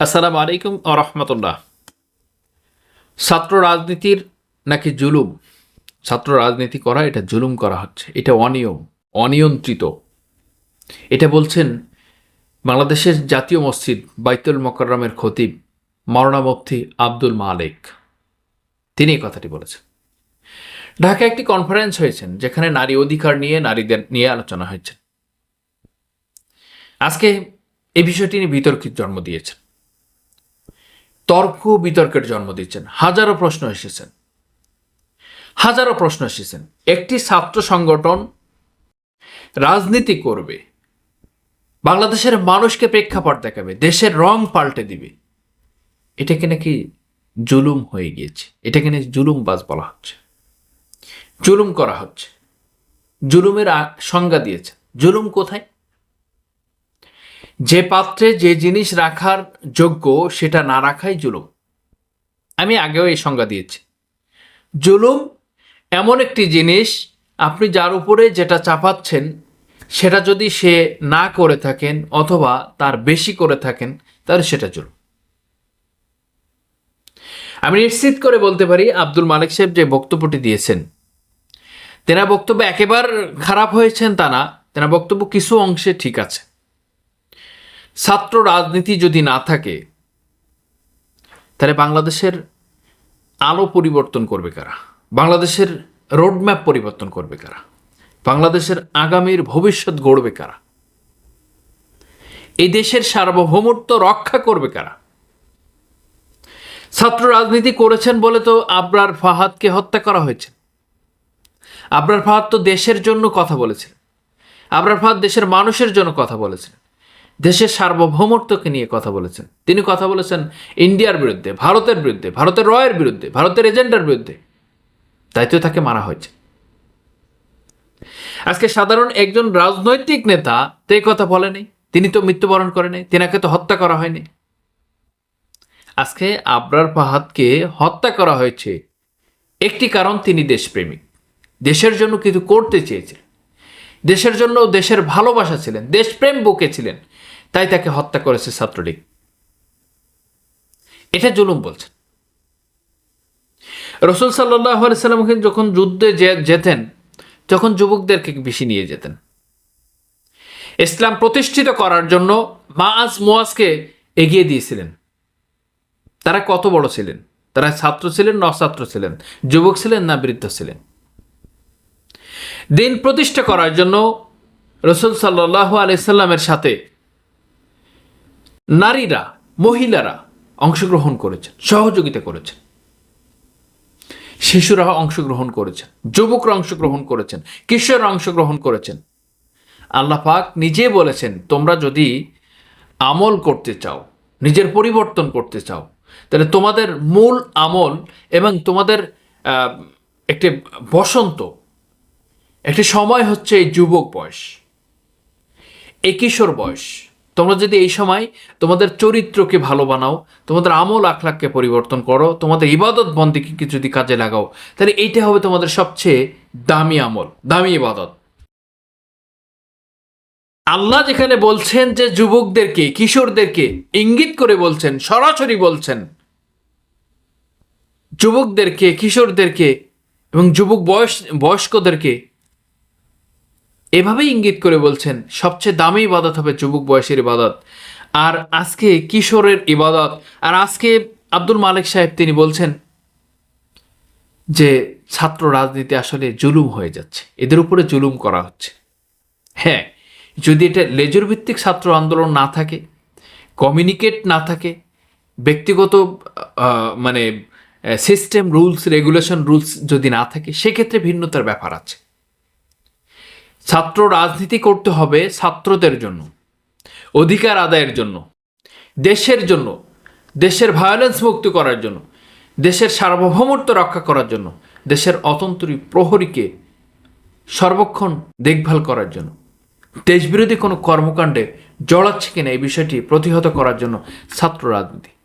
আসসালামু আলাইকুম ও রহমতুল্লাহ। ছাত্র রাজনীতির নাকি জুলুম? ছাত্র রাজনীতি করা, এটা জুলুম করা হচ্ছে। এটা অনিয়ম, অনিয়ন্ত্রিত। এটা বলছেন বাংলাদেশের জাতীয় মসজিদ বাইতুল মোকাররমের খতিব মরনা মুফতি আব্দুল মালিক। তিনি এই কথাটি বলেছেন। ঢাকায় একটি কনফারেন্স হয়েছেন, যেখানে নারী অধিকার নিয়ে নারীদের নিয়ে আলোচনা হয়েছে। আজকে এই বিষয়টি নিয়ে বিতর্কের জন্ম দিয়েছেন। তর্ক বিতর্কের জন্ম দিচ্ছেন। হাজারো প্রশ্ন এসেছেন। হাজারো প্রশ্ন এসেছেন। একটি ছাত্র সংগঠন রাজনীতি করবে, বাংলাদেশের মানুষকে প্রেক্ষাপট দেখাবে, দেশের রং পাল্টে দিবে। এটাকে নাকি জুলুম হয়ে গিয়েছে। এটাকে নাকি জুলুম বাজ বলা হচ্ছে। জুলুম করা হচ্ছে। জুলুমের সংজ্ঞা দিয়েছে জুলুম কোথায়? যে পাত্রে যে জিনিস রাখার যোগ্য, সেটা না রাখাই জুলুম। আমি আগেও এই সংজ্ঞা দিয়েছি। জুলুম এমন একটি জিনিস, আপনি যার উপরে যেটা চাপাচ্ছেন, সেটা যদি সে না করে থাকেন অথবা তার বেশি করে থাকেন, তাহলে সেটা জুলুম। আমি নিশ্চিত করে বলতে পারি, আব্দুল মালিক সাহেব যে বক্তব্যটি দিয়েছেন তেনা বক্তব্য একেবারে খারাপ হয়েছেন তা না তেনা বক্তব্য কিছু অংশে ঠিক আছে। ছাত্র রাজনীতি যদি না থাকে, তাহলে বাংলাদেশের আলো পরিবর্তন করবে কারা? বাংলাদেশের রোডম্যাপ পরিবর্তন করবে কারা? বাংলাদেশের আগামীর ভবিষ্যৎ গড়বে কারা? এই দেশের সার্বভৌমত্ব রক্ষা করবে কারা? ছাত্র রাজনীতি করেছেন বলে তো আবরার ফাহাদকে হত্যা করা হয়েছে। আবরার ফাহাদ তো দেশের জন্য কথা বলেছেন। আবরার ফাহাদ দেশের মানুষের জন্য কথা বলেছেন। দেশের সার্বভৌমত্বকে নিয়ে কথা বলেছেন। তিনি কথা বলেছেন ইন্ডিয়ার বিরুদ্ধে, ভারতের বিরুদ্ধে, ভারতের রয়ের বিরুদ্ধে, ভারতের এজেন্ডার বিরুদ্ধে। তাই তো তাকে মারা হয়েছে। আজকে সাধারণ একজন রাজনৈতিক নেতা তো এই কথা বলেনি তিনি তো মৃত্যুবরণ করেনি তেনাকে তো হত্যা করা হয়নি। আজকে আবরার ফাহাদকে হত্যা করা হয়েছে। একটি কারণ তিনি দেশপ্রেমিক। দেশের জন্য কিছু করতে চেয়েছিলেন। দেশের জন্য দেশের ভালোবাসা ছিলেন। দেশপ্রেম বুকে ছিলেন। তাই তাকে হত্যা করেছে ছাত্রলীগ। এটা জুলুম বলছেন। রসুল সাল্লাহ সাল্লামকে যখন যুদ্ধে যেতেন, তখন যুবকদেরকে বেশি নিয়ে যেতেন। ইসলাম প্রতিষ্ঠিত করার জন্য মাআজ মোয়াজকে এগিয়ে দিয়েছিলেন। তারা কত বড় ছিলেন? তারা ছাত্র ছিলেন না অছাত্র ছিলেন? যুবক ছিলেন না বৃদ্ধ ছিলেন? দিন প্রতিষ্ঠা করার জন্য রসুল সাল্লাহ আলাইসাল্লামের সাথে নারীরা, মহিলারা অংশগ্রহণ করেছেন, সহযোগিতা করেছেন। শিশুরা অংশগ্রহণ করেছেন, যুবকরা অংশগ্রহণ করেছেন, কিশোররা অংশগ্রহণ করেছেন। আল্লাহ পাক নিজে বলেছেন, তোমরা যদি আমল করতে চাও, নিজের পরিবর্তন করতে চাও, তাহলে তোমাদের মূল আমল এবং তোমাদের একটি বসন্ত, একটি সময় হচ্ছে এই যুবক বয়স, এই কিশোর বয়স তোমরা যদি এই সময় তোমাদের চরিত্রকে ভালো বানাও, তোমাদের আমল আখলাককে পরিবর্তন করো, তোমাদের ইবাদত বন্দিকে যদি কাজে লাগাও, তাহলে এইটা হবে তোমাদের সবচেয়ে দামি আমল, দামি ইবাদত। আল্লাহ যেখানে বলছেন যে যুবকদেরকে, কিশোরদেরকে ইঙ্গিত করে বলছেন, সরাসরি বলছেন, যুবকদেরকে, কিশোরদেরকে এবং যুবক বয়স, বয়স্কদেরকে এভাবেই ইঙ্গিত করে বলছেন, সবচেয়ে দামি ইবাদত হবে যুবক বয়সের ইবাদত। আর আজকে কিশোরের ইবাদত, আর আজকে আব্দুল মালিক সাহেব তিনি বলছেন যে, ছাত্র রাজনীতি আসলে জুলুম হয়ে যাচ্ছে, এদের উপরে জুলুম করা হচ্ছে। হ্যাঁ যদি এটা লেজুর ভিত্তিক ছাত্র আন্দোলন না থাকে কমিউনিকেট না থাকে, ব্যক্তিগত মানে সিস্টেম রুলস রেগুলেশন রুলস যদি না থাকে, সেক্ষেত্রে ভিন্নতার ব্যাপার আছে। ছাত্র রাজনীতি করতে হবে ছাত্রদের জন্য, অধিকার আদায়ের জন্য, দেশের জন্য, দেশের ভায়োলেন্স মুক্ত করার জন্য, দেশের সার্বভৌমত্ব রক্ষা করার জন্য, দেশের অতন্ত্রী প্রহরীকে সর্বক্ষণ দেখভাল করার জন্য। দেশবিরোধী কোনো কর্মকাণ্ডে জড়াচ্ছে কিনা এই বিষয়টি প্রতিহত করার জন্য ছাত্র রাজনীতি।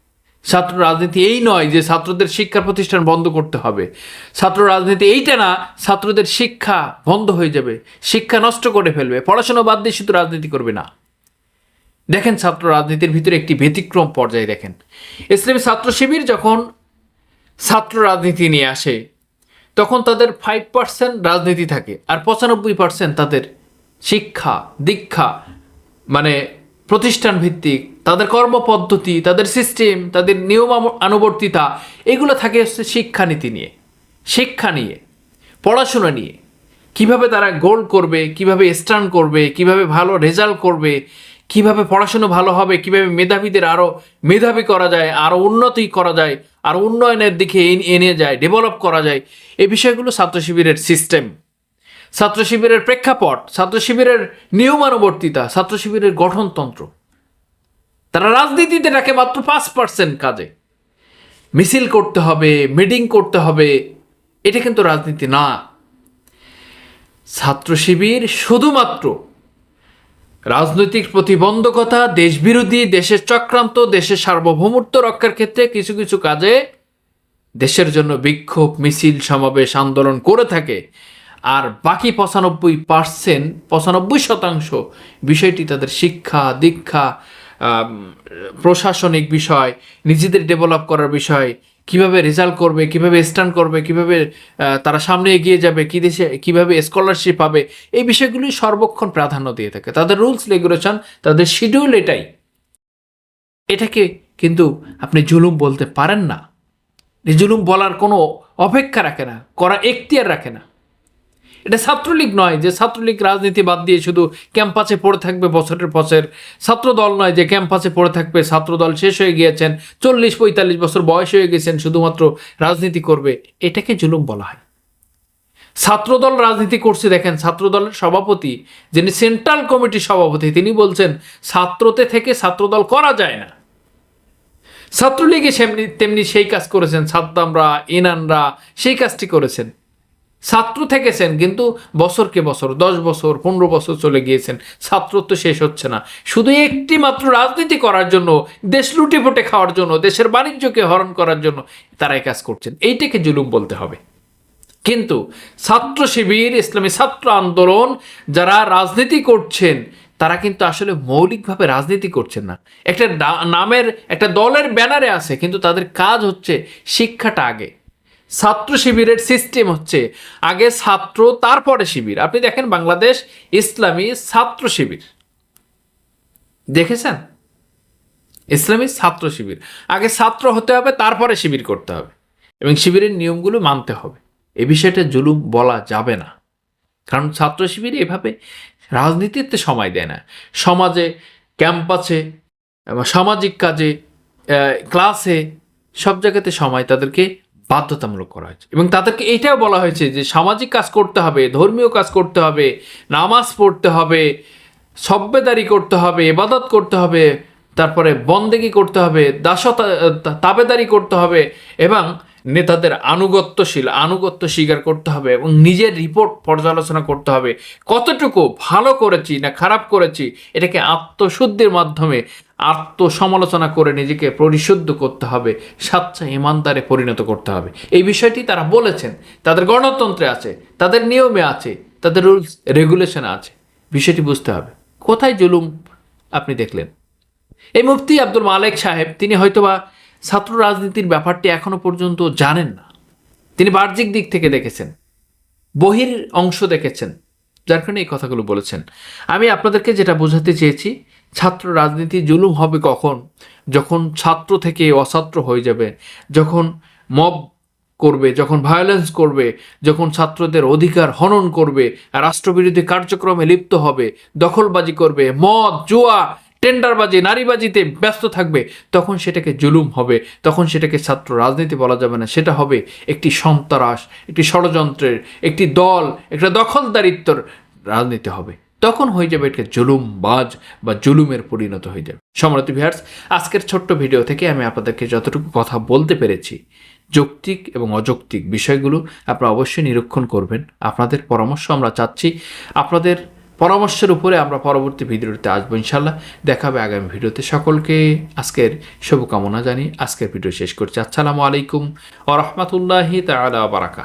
ছাত্র রাজনীতি এই নয় যে ছাত্রদের শিক্ষা প্রতিষ্ঠান বন্ধ করতে হবে। ছাত্র রাজনীতি এইটা না, ছাত্রদের শিক্ষা বন্ধ হয়ে যাবে, শিক্ষা নষ্ট করে ফেলবে, পড়াশোনা বাদ দিয়ে শুধু রাজনীতি করবে না। দেখেন ছাত্র রাজনীতির ভিতরে একটি ব্যতিক্রম পর্যায়ে দেখেন। ইসলামী ছাত্র শিবির যখন ছাত্র রাজনীতি নিয়ে আসে, তখন তাদের ফাইভ পার্সেন্ট রাজনীতি থাকে আর পঁচানব্বই পার্সেন্ট তাদের শিক্ষা, দীক্ষা মানে প্রতিষ্ঠান ভিত্তিক তাদের কর্মপদ্ধতি, তাদের সিস্টেম তাদের নিয়ম আনুবর্তিতা এগুলো থাকে হচ্ছে শিক্ষানীতি নিয়ে। শিক্ষা নিয়ে, পড়াশোনা নিয়ে। কীভাবে তারা গোল করবে, কীভাবে স্টার্ন করবে, কীভাবে ভালো রেজাল্ট করবে, কীভাবে পড়াশুনো ভালো হবে, কীভাবে মেধাবীদের আরও মেধাবী করা যায় আরও উন্নতি করা যায়, আর উন্নয়নের দিকে এনে যায় ডেভেলপ করা যায়, এই বিষয়গুলো ছাত্র শিবিরের সিস্টেম ছাত্র শিবিরের প্রেক্ষাপট, ছাত্র শিবিরের নিয়মানুবর্তিতা, ছাত্র শিবিরের গঠনতন্ত্র। তারা রাজনীতিতে রাখে মাত্র পাঁচ পার্সেন্ট কাজে। মিছিল করতে হবে, মিটিং করতে হবে, এটা কিন্তু রাজনীতি না। ছাত্র শিবির শুধুমাত্র রাজনৈতিক প্রতিবন্ধকতা, দেশবিরোধী, দেশের চক্রান্ত, দেশের সার্বভৌমত্ব রক্ষার ক্ষেত্রে কিছু কিছু কাজে দেশের জন্য বিক্ষোভ, মিছিল, সমাবেশ, আন্দোলন করে থাকে। আর বাকি পঁচানব্বই পার্সেন্ট পঁচানব্বই শতাংশ বিষয়টি তাদের শিক্ষা, দীক্ষা প্রশাসনিক বিষয়, নিজেদের ডেভেলপ করার বিষয়, কীভাবে রেজাল্ট করবে, কীভাবে স্ট্যান্ড করবে, কীভাবে তারা সামনে এগিয়ে যাবে, কী দেশে, কীভাবে স্কলারশিপ পাবে, এই বিষয়গুলি সর্বক্ষণ প্রাধান্য দিয়ে থাকে। তাদের রুলস রেগুলেশন তাদের শিডিউল এটাই। এটাকে কিন্তু আপনি জুলুম বলতে পারেন না। জুলুম বলার কোনো অপেক্ষা রাখে না, করা এখতিয়ার রাখে না। এটা ছাত্রলীগ নয় যে ছাত্রলীগ রাজনীতি বাদ দিয়ে শুধু ক্যাম্পাসে পড়ে থাকবে বছরের বছর। ছাত্র দল নয় যে ক্যাম্পাসে পড়ে থাকবে। ছাত্র দল শেষ হয়ে গিয়েছেন, চল্লিশ পঁয়তাল্লিশ বছর বয়স হয়ে গেছেন, শুধুমাত্র রাজনীতি করবে। এটাকে জুলুম বলা হয়। ছাত্রদল রাজনীতি করছে, দেখেন, ছাত্রদলের সভাপতি, যিনি সেন্ট্রাল কমিটির সভাপতি, তিনি বলছেন, ছাত্রতে থেকে ছাত্রদল করা যায় না। ছাত্রলীগে সেমনি, তেমনি সেই কাজ করেছেন, সাদ্দামরা, ইনানরা, সেই কাজটি করেছেন। ছাত্র থেকেছেন, কিন্তু বছরকে বছর? দশ বছর, পনেরো বছর চলে গিয়েছেন। ছাত্রত্ব শেষ হচ্ছে না। শুধু একটি মাত্র রাজনীতি করার জন্য, দেশ লুটে ফুটে খাওয়ার জন্য, দেশের বাণিজ্যকে হরণ করার জন্য তারা কাজ করছেন। এইটাকে জুলুম বলতে হবে। কিন্তু ছাত্র শিবির, ইসলামী ছাত্র আন্দোলন, যারা রাজনীতি করছেন, তারা কিন্তু আসলে মৌলিকভাবে রাজনীতি করছেন না। একটা নামের, একটা দলের ব্যানারে আছে, কিন্তু তাদের কাজ হচ্ছে শিক্ষাটা আগে। ছাত্র শিবিরের সিস্টেম হচ্ছে আগে ছাত্র, তারপরে শিবির। আপনি দেখেন বাংলাদেশ ইসলামী ছাত্র শিবির। দেখেছেন? ইসলামী ছাত্র শিবির। আগে ছাত্র হতে হবে, তারপরে শিবির করতে হবে। এবং শিবিরের নিয়মগুলো মানতে হবে। এ বিষয়টা জুলুম বলা যাবে না। কারণ ছাত্র শিবির এভাবে রাজনীতিতে সময় দেয় না। সমাজে, ক্যাম্পাসে, সামাজিক কাজে ক্লাসে সব জায়গাতে সময় তাদেরকে বাধ্যতামূলক করা হয়েছে। এবং তাদেরকে এটাও বলা হয়েছে যে সামাজিক কাজ করতে হবে, ধর্মীয় কাজ করতে হবে, নামাজ পড়তে হবে সভ্যদারি করতে হবে এবাদত করতে হবে, তারপরে বন্দেগি করতে হবে, দাসতা, তাবেদারি করতে হবে এবং নেতাদের আনুগত্যশীল, আনুগত্য স্বীকার করতে হবে এবং নিজের রিপোর্ট পর্যালোচনা করতে হবে। কতটুকু ভালো করেছি না খারাপ করেছি, এটাকে আত্মশুদ্ধির মাধ্যমে আত্মসমালোচনা করে নিজেকে পরিশুদ্ধ করতে হবে সাচ্চা ইমানদারে পরিণত করতে হবে। এই বিষয়টি তারা বলেছেন। তাদের গণতন্ত্রে আছে, তাদের নিয়মে আছে, তাদের রুলস, রেগুলেশনে আছে। বিষয়টি বুঝতে হবে। কোথায় জুলুম আপনি দেখলেন? এই মুফতি আব্দুল মালেক সাহেব, তিনি হয়তোবা ছাত্র রাজনীতির ব্যাপারটি এখনও পর্যন্ত জানেন না। তিনি বাহ্যিক দিক থেকে দেখেছেন, বহির অংশ দেখেছেন, যার কারণে এই কথাগুলো বলেছেন। আমি আপনাদেরকে যেটা বোঝাতে চেয়েছি ছাত্র রাজনীতি জুলুম হবে কখন? যখন ছাত্র থেকে অছাত্র হয়ে যাবে, যখন মব করবে, যখন ভায়োলেন্স করবে, যখন ছাত্রদের অধিকার হনন করবে, রাষ্ট্রবিরোধী কার্যক্রমে লিপ্ত হবে, দখলবাজি করবে, মদ, জুয়া, টেন্ডারবাজি, নারীবাজিতে ব্যস্ত থাকবে, তখন সেটাকে জুলুম হবে, তখন সেটাকে ছাত্র রাজনীতি বলা যাবে না। সেটা হবে একটি সন্ত্রাস, একটি ষড়যন্ত্রের, একটি দল, একটা দখলদারিত্বর রাজনীতি হবে। তখন হয়ে যাবে এটা জুলুম বাজ বা জুলুমের পরিণত হয়ে যাবে। সম্রাট ভিহার্স আজকের ছোট্ট ভিডিও থেকে আমি আপনাদেরকে যতটুকু কথা বলতে পেরেছি, যৌক্তিক এবং অযৌক্তিক বিষয়গুলো আপনারা অবশ্যই নিরীক্ষণ করবেন। আপনাদের পরামর্শ আমরা চাচ্ছি। আপনাদের পরামর্শের উপরে আমরা পরবর্তী ভিডিওতে আসব ইনশাল্লাহ দেখাবে আগামী ভিডিওতে। সকলকে আজকের শুভকামনা জানি আজকের ভিডিও শেষ করছি। আসসালামু আলাইকুম ও রহমতুল্লাহি তালা বারাকা